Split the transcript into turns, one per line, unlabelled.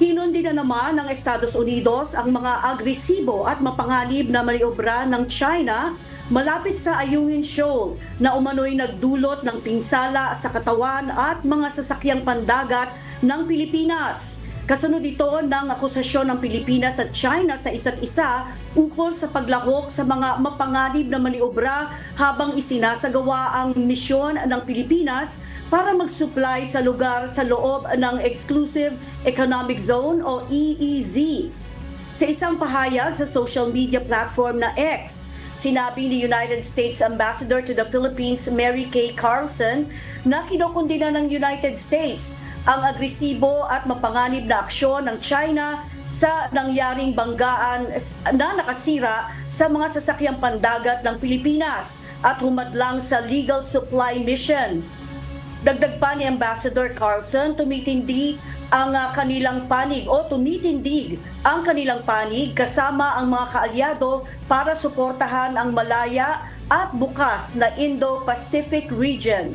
Hinundi na naman ng Estados Unidos ang mga agresibo at mapanganib na maniobra ng China malapit sa Ayungin Shoal na umano'y nagdulot ng pinsala sa katawan at mga sasakyang pandagat ng Pilipinas. Kasunod ito ng akusasyon ng Pilipinas at China sa isa't isa ukol sa paglahok sa mga mapanganib na maniobra habang isinasagawa ang misyon ng Pilipinas para mag-supply sa lugar sa loob ng Exclusive Economic Zone o EEZ. Sa isang pahayag sa social media platform na X, sinabi ni United States Ambassador to the Philippines Mary Kay Carlson na kinokondina ng United States ang agresibo at mapanganib na aksyon ng China sa nangyaring banggaan na nakasira sa mga sasakyang pandagat ng Pilipinas at humadlang sa legal supply mission. Dagdag pa ni Ambassador Carlson, tumitindi ang ah, kanilang panig o tumitindig ang kanilang panig kasama ang mga kaalyado para suportahan ang malaya at bukas na Indo-Pacific region.